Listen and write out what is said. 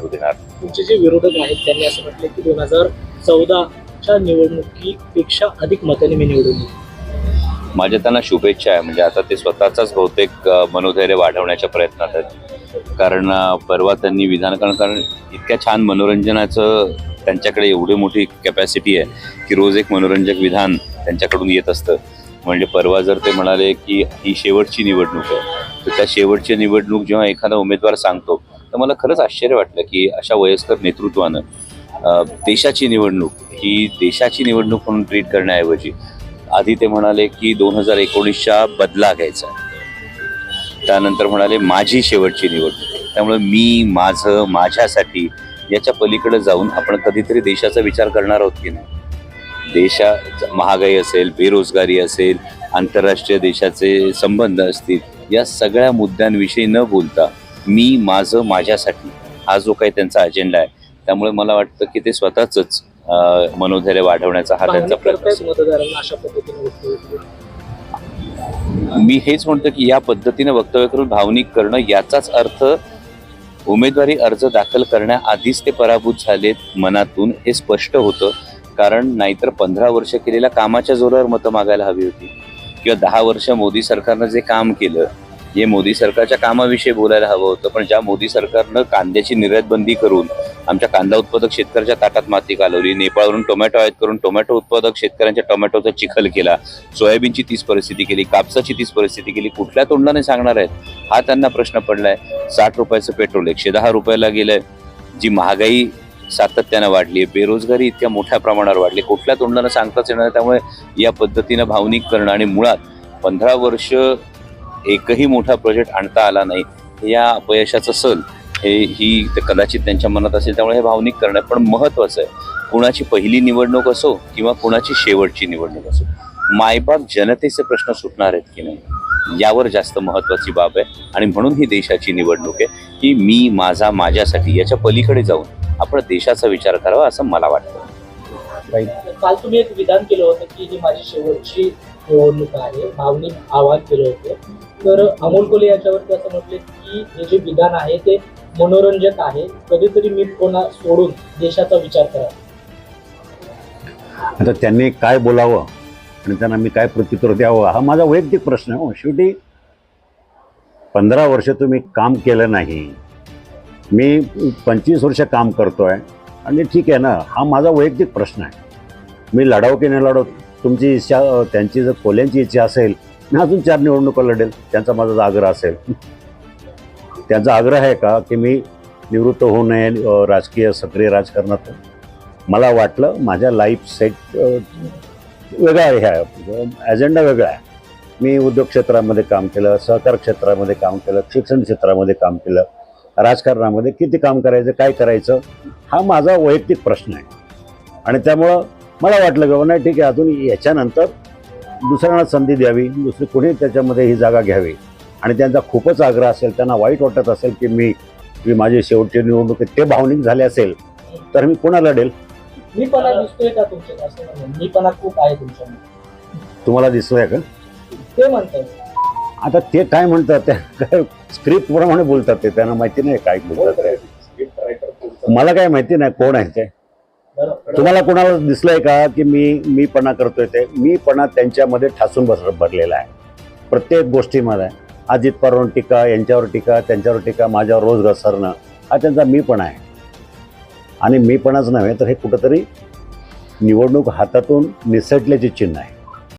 करू देणार. तुमचे जे विरोधक आहेत त्यांनी असं म्हटलं की दोन हजार चौदाच्या निवडणुकीपेक्षा अधिक मताने मी निवडून. माझ्या त्यांना शुभेच्छा आहे. म्हणजे आता ते स्वतःचाच बहुतेक मनोधैर्य वाढवण्याच्या प्रयत्नात आहेत. कारण परवा त्यांनी विधान कारण कारण इतक्या छान मनोरंजनाचं त्यांच्याकडे एवढी मोठी कॅपॅसिटी आहे की रोज एक मनोरंजक विधान त्यांच्याकडून येत असतं. म्हणजे परवा जर ते म्हणाले की ही शेवटची निवडणूक आहे तर त्या शेवटची निवडणूक जेव्हा एखादा उमेदवार सांगतो तर मला खरंच आश्चर्य वाटलं की अशा वयस्कर नेतृत्वानं देशाची निवडणूक ही देशाची निवडणूक म्हणून ट्रीट करण्याऐवजी आधी ते म्हणाले की दोन हजार एकोणीसच्या बदला घ्यायचा. त्यानंतर म्हणाले माझी शेवटची निवडणूक. त्यामुळे मी माझं माझ्यासाठी याच्या पलीकडे जाऊन आपण कधीतरी देशाचा विचार करणार आहोत की नाही? देशा महागाई असेल बेरोजगारी असेल आंतरराष्ट्रीय देशाचे संबंध असतील या सगळ्या मुद्द्यांविषयी न बोलता मी माझं माझ्यासाठी हा जो काही त्यांचा अजेंडा आहे त्यामुळे मला वाटतं की ते स्वतःच मनोधैर्य वाढवण्याचा हा त्यांचा प्रयत्न. मी हेच म्हणतो की या पद्धतीने वक्तव्य करून भावनिक करणं याचाच अर्थ उमेदवारी अर्ज दाखल करण्याआधीच ते पराभूत झालेत मनातून हे स्पष्ट होतं. कारण नाहीतर पंधरा वर्ष केलेल्या कामाच्या जोरावर मतं मागायला हवी होती. किंवा दहा वर्ष मोदी सरकारनं जे काम केलं हे मोदी सरकारच्या कामाविषयी बोलायला हवं होतं पण ज्या मोदी सरकारनं कांद्याची निर्यात बंदी करून आमच्या कांदा उत्पादक शेतकऱ्याच्या ताटात माती घालवली नेपाळवरून टोमॅटो आयात करून टोमॅटो उत्पादक शेतकऱ्यांच्या टोमॅटोचा चिखल केला सोयाबीनची तीच परिस्थिती केली कापसाची तीच परिस्थिती केली कुठल्या तोंडाने सांगणार आहेत? हा त्यांना प्रश्न पडलाय. साठ रुपयाचं पेट्रोल एकशे दहा रुपयाला गेलंय. जी महागाई सातत्यानं वाढली आहे बेरोजगारी इतक्या मोठ्या प्रमाणावर वाढली कुठल्या तोंडानं सांगताच येणार त्यामुळे या पद्धतीनं भावनिक करणं आणि मुळात पंधरा वर्ष एकही मोठा प्रोजेक्ट आणता आला नाही या अपयशाचं सल हे ही कदाचित त्यांच्या मनात असेल त्यामुळे हे भावनिक करणं पण महत्वाचं आहे. कुणाची पहिली निवडणूक असो किंवा कुणाची शेवटची निवडणूक असो मायबाप जनतेचे प्रश्न सुटणार आहेत की नाही यावर जास्त महत्वाची बाब आहे. आणि म्हणून ही देशाची निवडणूक आहे की मी माझा माझ्यासाठी याच्या पलीकडे जाऊन आपण देशाचा विचार करावा असं मला वाटतं. काल तुम्ही एक विधान केलं होतं की ही माझी शेवटची निवडणूक आहे. भावनिक आवाहन केलं होतं. तर अमोल कोले याच्यावरती असं म्हटले की हे जे विधान आहे ते मनोरंजक आहे. कधीतरी मी कोणा सोडून देशाचा विचार करा आता त्यांनी काय बोलावं आणि त्यांना मी काय प्रत्युत्तर द्यावं हा माझा वैयक्तिक प्रश्न आहे. हो शेवटी पंधरा वर्ष तुम्ही काम केलं नाही. मी पंचवीस वर्ष काम करतो आहे आणि ठीक आहे ना हा माझा वैयक्तिक प्रश्न आहे. मी लढाव की नाही लढाव तुमची इच्छा त्यांची जर कोल्यांची इच्छा असेल मी अजून चार निवडणुका लढेल त्यांचा माझा आग्रह असेल. त्यांचा आग्रह आहे का की मी निवृत्त होऊ नये राजकीय सक्रिय राजकारणात? मला वाटलं माझ्या लाईफ सेट वेगळा आहे ह्या ॲजेंडा वेगळा आहे. मी उद्योग क्षेत्रामध्ये काम केलं सहकार क्षेत्रामध्ये काम केलं शिक्षण क्षेत्रामध्ये काम केलं. राजकारणामध्ये किती काम करायचं काय करायचं हा माझा वैयक्तिक प्रश्न आहे. आणि त्यामुळं मला वाटलं की नाही ठीक आहे अजून याच्यानंतर दुसऱ्यांना संधी द्यावी दुसरी कोणी त्याच्यामध्ये ही जागा घ्यावी. आणि त्यांचा खूपच आग्रह असेल त्यांना वाईट वाटत असेल की मी मी माझी शेवटची निवडणूक ते भावनिक झाले असेल तर मी कोणाला लढेल. मी पणा दिसतोय का तुमच्या मी पणा खूप आहे तुमच्यामध्ये. तुम्हाला दिसतोय का? ते म्हणताय आता ते काय म्हणतात त्या काय स्क्रिप्ट प्रमाणे बोलतात ते त्यांना माहिती नाही काय बोलतात मला काय माहिती नाही कोण आहे ते. तुम्हाला कोणाला दिसलंय का की मी मीपणा करतोय ते? मीपणा त्यांच्यामध्ये ठासून बस भरलेला आहे. प्रत्येक गोष्टीमध्ये. अजित पवारवर टीका यांच्यावर टीका त्यांच्यावर टीका माझ्यावर रोज घसरणं हा त्यांचा मीपणा आहे. आणि मीपणाच नव्हे तर हे कुठंतरी निवडणूक हातातून निसटल्याचे चिन्ह आहे.